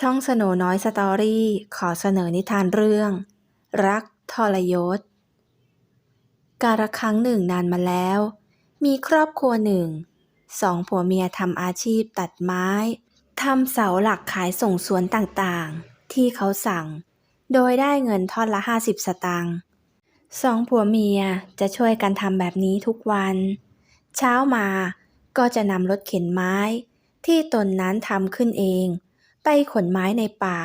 ช่องสโนน้อยสตอรี่ขอเสนอนิทานเรื่อง รักทรยศ กาละครั้งหนึ่งนานมาแล้ว มีครอบครัวหนึ่ง สองผัวเมียทำอาชีพตัดไม้ทำเสาหลักขายส่งสวนต่างๆ ที่เขาสั่ง โดยได้เงินทอนละ50สตางค์สองผัวเมียจะช่วยกันทำแบบนี้ทุกวัน เช้ามาก็จะนำรถเข็นไม้ ที่ตนนั้นทำขึ้นเอง ไปขนไม้ในป่า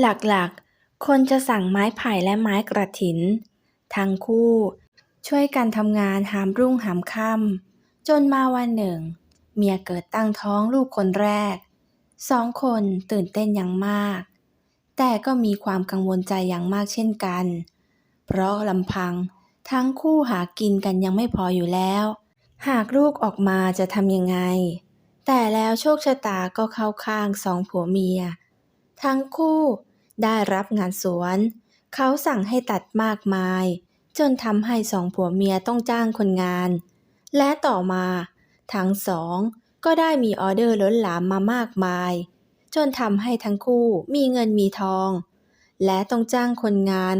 หลักๆ คนจะสั่งไม้ไผ่และไม้กระถิน ทั้งคู่ ช่วยกันทำงานหามรุ่งหามค่ำจนมาวันหนึ่ง เมียเกิดตั้งท้องลูกคนแรก สองคนตื่นเต้นอย่างมาก แต่ก็มีความกังวลใจอย่างมากเช่นกัน เพราะลำพังทั้งคู่หากินกันยังไม่พออยู่แล้ว หากลูกออกมาจะทำยังไง แต่แล้วโชคชะตาก็เข้าข้างสองผัวเมีย ทั้งคู่ได้รับงานสวน เขาสั่งให้ตัดมากมาย จนทำให้สองผัวเมียต้องจ้างคนงาน และต่อมา ทั้งสองก็ได้มีออเดอร์ล้นหลามมามากมาย จนทำให้ทั้งคู่มีเงินมีทอง และต้องจ้างคนงาน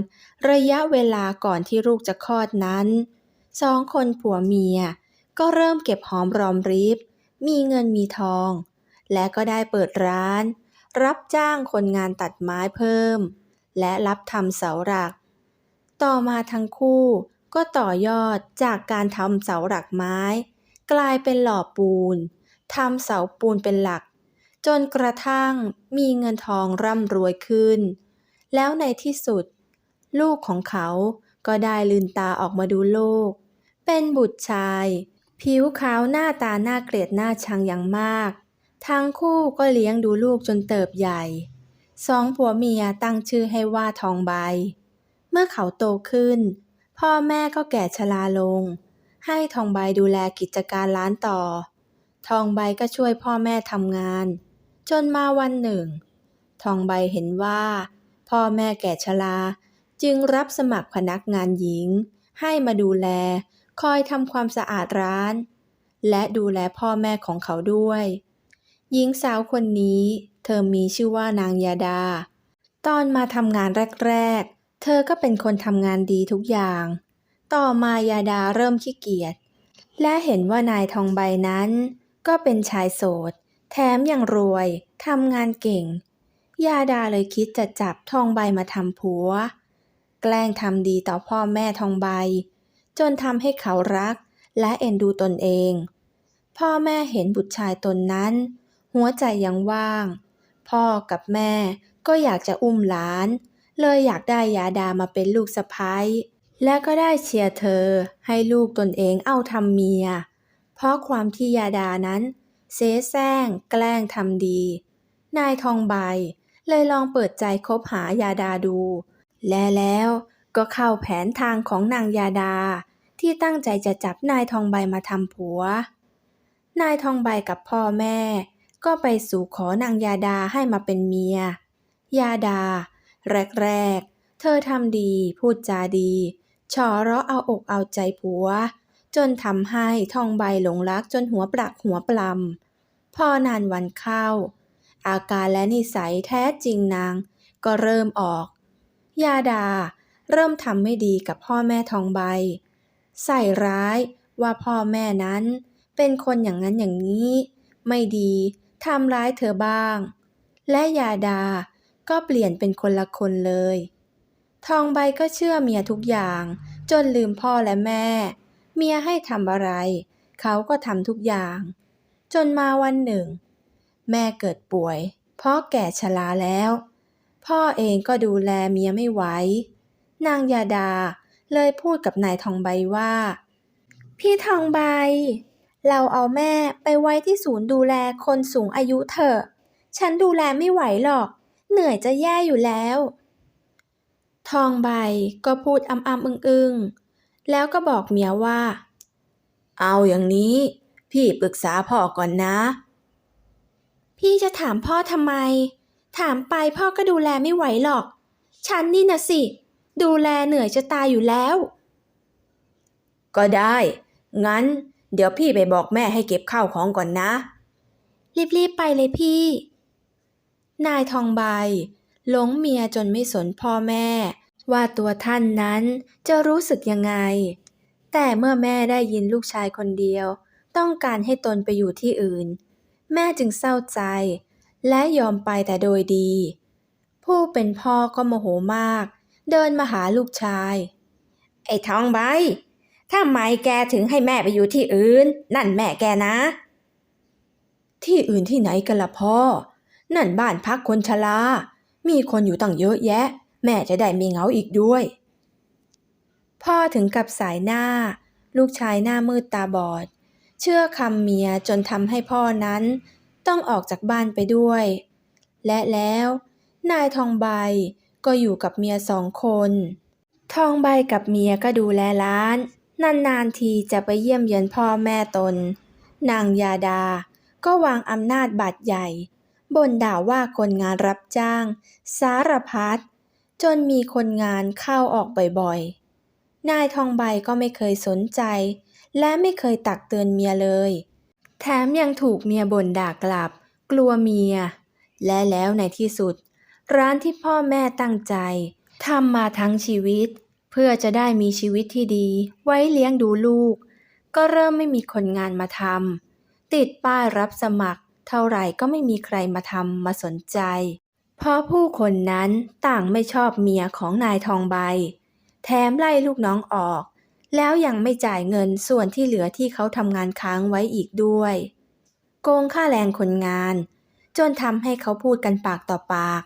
ระยะเวลาก่อนที่ลูกจะคลอดนั้นสองคนผัวเมียก็เริ่มเก็บหอมรอมริบ มีเงินมีทอง และก็ได้เปิดร้าน รับจ้างคนงานตัดไม้เพิ่ม และรับทำเสาหลัก ต่อมาทั้งคู่ก็ต่อยอดจากการทำเสาหลักไม้ กลายเป็นหล่อปูนทำเสาปูนเป็นหลัก จนกระทั่งมีเงินทองร่ำรวยขึ้น แล้วในที่สุด ลูกของเขาก็ได้ลืนตาออกมาดูโลก เป็นบุตรชาย ผิวขาวหน้าตาหน่าเกลียดหน่าชังอย่างมาก ทั้งคู่ก็เลี้ยงดูลูกจนเติบใหญ่ สองผัวเมียตั้งชื่อให้ว่าทองใบ เมื่อเขาโตขึ้น พ่อแม่ก็แก่ชราลง ให้ทองใบดูแลกิจการร้านต่อ ทองใบก็ช่วยพ่อแม่ทำงาน จนมาวันหนึ่ง ทองใบเห็นว่า พ่อแม่แก่ชราจึงรับสมัครพนักงานหญิง ให้มาดูแล คอยทำความสะอาดร้าน และดูแลพ่อแม่ของเขาด้วย หญิงสาวคนนี้ เธอมีชื่อว่านางยาดา ตอนมาทำงานแรก ๆ เธอก็เป็นคนทำงานดีทุกอย่าง ต่อมายาดาเริ่มขี้เกียจ และเห็นว่านายทองใบนั้น ก็เป็นชายโสด แถมยังรวยทำงานเก่ง ยาดาเลยคิดจะจับทองใบมาทำผัว แกล้งทำดีต่อพ่อแม่ทองใบ จนทำให้เขารัก และเอ็นดูตนเอง พ่อแม่เห็นบุตรชายตนนั้น หัวใจยังว่าง พ่อกับแม่ก็อยากจะอุ้มหลาน เลยอยากได้ยาดามาเป็นลูกสะใภ้และก็ได้เชียร์เธอให้ลูกตนเองเอาทำเมีย เพราะความที่ยาดานั้นเสแสร้งแกล้งทำดี นายทองใบเลยลองเปิดใจคบหายาดาดู และแล้ว ก็เข้าแผนทางของนางยาดา ที่ตั้งใจจะจับนายทองใบมาทำผัว นายทองใบกับพ่อแม่ ก็ไปสู่ขอนางยาดาให้มาเป็นเมีย ยาดา แรกๆ เธอทำดีพูดจาดีฉอเราะเอาอกเอาใจผัว จนทำให้ทองใบหลงรักจนหัวปลักหัวปลำพอนานวันเข้า อาการและนิสัยแท้จริงนางก็เริ่มออก ยาดา เริ่มทำไม่ดีกับพ่อแม่ทองใบ ใส่ร้ายว่าพ่อแม่นั้น เป็นคนอย่างนั้นอย่างนี้ ไม่ดีทำร้ายเธอบ้าง และยาดาก็เปลี่ยนเป็นคนละคนเลย ทองใบก็เชื่อเมียทุกอย่าง จนลืมพ่อและแม่ เมียให้ทำอะไร เขาก็ทำทุกอย่าง จนมาวันหนึ่ง แม่เกิดป่วยเพราะแก่ชราแล้ว พ่อเองก็ดูแลเมียไม่ไหว นางยาดาเลยพูดกับนายทองใบว่า พี่ทองใบ เราเอาแม่ไปไว้ที่ศูนย์ดูแลคนสูงอายุเถอะ ฉันดูแลไม่ไหวหรอก เหนื่อยจะแย่อยู่แล้ว ทองใบก็พูดอ้ำๆอึ้งๆ แล้วก็บอกเมียว่า เอาอย่างนี้ พี่ปรึกษาพ่อก่อนนะ พี่จะถามพ่อทำไม ถามไปพ่อก็ดูแลไม่ไหวหรอก ฉันนี่นะสิ ดูแลเหนื่อยจะตายอยู่แล้ว ก็ได้ งั้น เดี๋ยวพี่ไปบอกแม่ให้เก็บข้าวของก่อนนะ รีบๆไปเลยพี่ นายทองใบหลงเมียจนไม่สนพ่อแม่ ว่าตัวท่านนั้นจะรู้สึกยังไง แต่เมื่อแม่ได้ยินลูกชายคนเดียว ต้องการให้ตนไปอยู่ที่อื่น แม่จึงเศร้าใจ และยอมไปแต่โดยดี ผู้เป็นพ่อก็โมโหมาก เดินมาหาลูกชาย ไอ้ทองใบทำไม่แกถึงให้แม่ไปอยู่ที่อื่น นั่นแม่แกนะ ที่อื่นที่ไหนกันละพ่อ นั่นบ้านพักคนชรา มีคนอยู่ตั้งเยอะแยะ แม่จะได้ม่เงาอีกด้วย พ่อถึงกับสายหน้า ลูกชายหน้ามืดตาบอด เชื่อคำเมียจนทำให้พ่อนั้น ต้องออกจากบ้านไปด้วย และแล้ว นายทองใบ ก็อยู่กับเมียสองคน ทองใบกับเมียก็ดูแลร้าน นานๆทีจะไปเยี่ยมเยียนพ่อแม่ตน นางยาดา ก็วางอำนาจบาดใหญ่บ่นด่าว่าคนงานรับจ้าง สารพัดจนมีคนงานเข้าออกบ่อยๆ นายทองใบก็ไม่เคยสนใจ และไม่เคยตักเตือนเมียเลย แถมยังถูกเมียบ่นด่ากลับ กลัวเมีย และแล้วในที่สุด ร้านที่พ่อแม่ตั้งใจทำมาทั้งชีวิต เพื่อจะได้มีชีวิตที่ดี ไว้เลี้ยงดูลูก ก็เริ่มไม่มีคนงานมาทำติดป้ายรับสมัคร เท่าไหร่ก็ไม่มีใครมาทำมาสนใจ เพราะผู้คนนั้นต่างไม่ชอบเมียของนายทองใบ แถมไล่ลูกน้องออก แล้วยังไม่จ่ายเงินส่วนที่เหลือที่เขาทำงานค้างไว้อีกด้วย โกงค่าแรงคนงาน จนทำให้เขาพูดกันปากต่อปาก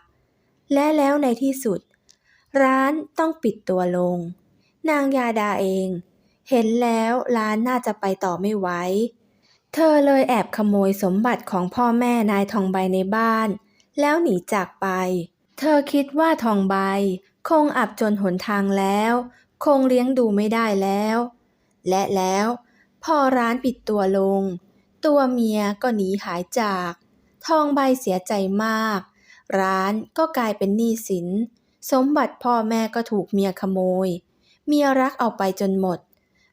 และแล้วในที่สุด ร้านต้องปิดตัวลง นางยาดาเอง เห็นแล้วร้านน่าจะไปต่อไม่ไหวเธอเลยแอบขโมยสมบัติของพ่อแม่นายทองใบในบ้าน แล้วหนีจากไป เธอคิดว่าทองใบ คงอับจนหนทางแล้ว คงเลี้ยงดูไม่ได้แล้ว และแล้ว พอร้านปิดตัวลง ตัวเมียก็หนีหายจาก ทองใบเสียใจมาก ร้านก็กลายเป็นหนี้สิน สมบัติพ่อแม่ก็ถูกเมียขโมย เมียรักเอาไปจนหมด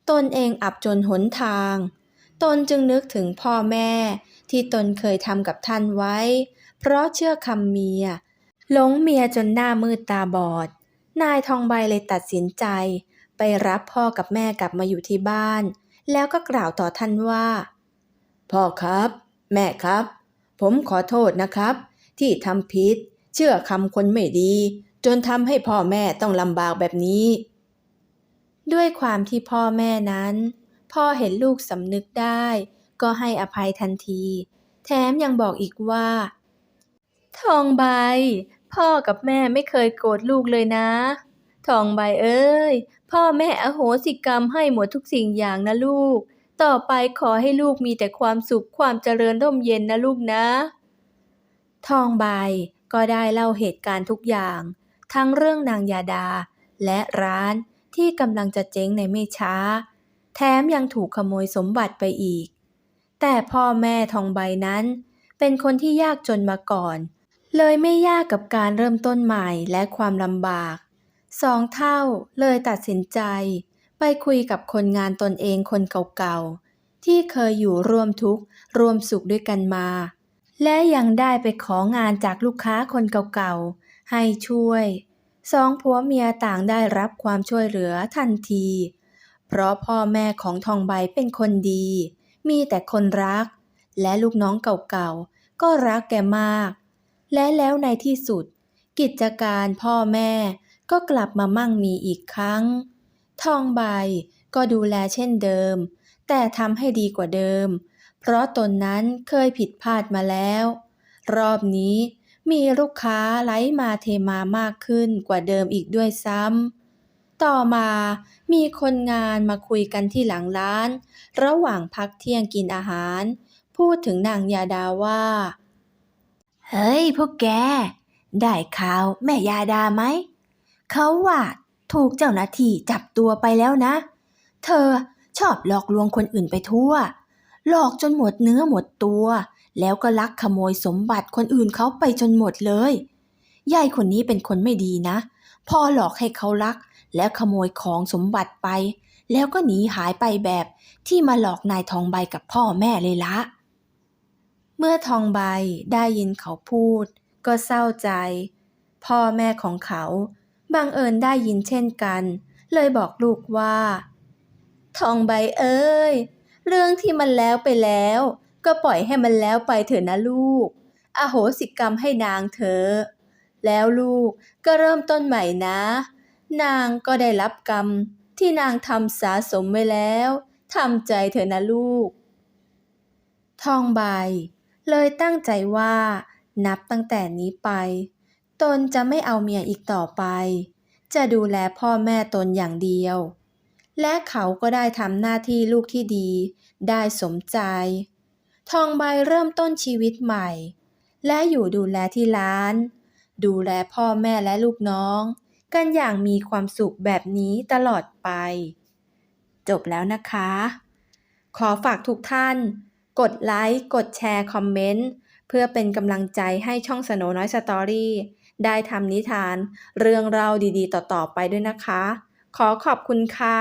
ตนเองอับจนหนทาง ตนจึงนึกถึงพ่อแม่ที่ตนเคยทำกับท่านไว้ เพราะเชื่อคำเมีย หลงเมียจนหน้ามืดตาบอด นายทองใบเลยตัดสินใจ ไปรับพ่อกับแม่กลับมาอยู่ที่บ้าน แล้วก็กล่าวต่อท่านว่า พ่อครับ แม่ครับ ผมขอโทษนะครับ ที่ทำผิด เชื่อคำคนไม่ดี จนทำให้พ่อแม่ต้องลำบากแบบนี้ ด้วยความที่พ่อแม่นั้น พ่อเห็นลูกสำนึกได้ ก็ให้อภัยทันที แถมยังบอกอีกว่า ทองใบ พ่อกับแม่ไม่เคยโกรธลูกเลยนะ ทองใบเอ้ย พ่อแม่อโหสิกรรมให้หมดทุกสิ่งอย่างนะลูกต่อไปขอให้ลูกมีแต่ความสุขความเจริญร่มเย็นนะลูกนะ ทองใบก็ได้เล่าเหตุการณ์ทุกอย่าง ทั้งเรื่องนางยาดา และร้านที่กำลังจะเจ๊งในไม่ช้า แถมยังถูกขโมยสมบัติไปอีก แต่พ่อแม่ทองใบนั้น เป็นคนที่ยากจนมาก่อน เลยไม่ยากกับการเริ่มต้นใหม่และความลำบากสองเท่าเลยตัดสินใจ ไปคุยกับคนงานตนเองคนเก่าๆ ที่เคยอยู่ร่วมทุกข์ร่วมสุขด้วยกันมา และยังได้ไปของานจากลูกค้าคนเก่าๆ ให้ช่วย สองผัวเมียต่างได้รับความช่วยเหลือทันที เพราะพ่อแม่ของทองใบเป็นคนดี มีแต่คนรัก และลูกน้องเก่าๆ ก็รักแกมาก และแล้วในที่สุด กิจการพ่อแม่ก็กลับมามั่งมีอีกครั้ง ทองใบก็ดูแลเช่นเดิม แต่ทำให้ดีกว่าเดิม เพราะตนนั้นเคยผิดพลาดมาแล้ว รอบนี้มีลูกค้าไหลมาเทมามากขึ้นกว่าเดิมอีกด้วยซ้ำ ต่อมามีคนงานมาคุยกันที่หลังร้าน ระหว่างพักเที่ยงกินอาหาร พูดถึงนางยาดาว่า เฮ้ยพวกแก ได้ข่าวแม่ยาดาไหม เขาว่าถูกเจ้าหน้าที่จับตัวไปแล้วนะ เธอชอบหลอกลวงคนอื่นไปทั่ว หลอกจนหมดเนื้อหมดตัว แล้วก็ลักขโมยสมบัติคนอื่นเขาไปจนหมดเลยยายคนนี้เป็นคนไม่ดีนะ พอหลอกให้เขารัก แล้วขโมยของสมบัติไป แล้วก็หนีหายไปแบบที่มาหลอกนายทองใบกับพ่อแม่เลยละ เมื่อทองใบได้ยินเขาพูด ก็เศร้าใจ พ่อแม่ของเขาบังเอิญได้ยินเช่นกัน เลยบอกลูกว่า ทองใบเอ้ย เรื่องที่มันแล้วไปแล้ว ก็ปล่อยให้มันแล้วไปเถอะนะลูก อโหสิกรรมให้นางเถอะแล้วลูกก็เริ่มต้นใหม่นะ นางก็ได้รับกรรม ที่นางทำสะสมไว้แล้วทำใจเถอะนะลูก ทองใบ เลยตั้งใจว่า นับตั้งแต่นี้ไป ตนจะไม่เอาเมียอีกต่อไป จะดูแลพ่อแม่ตนอย่างเดียว และเขาก็ได้ทำหน้าที่ลูกที่ดี ได้สมใจ ทองใบเริ่มต้นชีวิตใหม่ และอยู่ดูแลที่ร้าน ดูแลพ่อแม่และลูกน้อง กันอย่างมีความสุขแบบนี้ตลอดไป จบแล้วนะคะ ขอฝากทุกท่าน กดไลค์ กดแชร์ คอมเมนต์ เพื่อเป็นกำลังใจให้ช่องสโนน้อยสตอรี่ได้ทำนิทาน เรื่องราวดีๆ ต่อๆไปด้วยนะคะ ขอขอบคุณค่ะ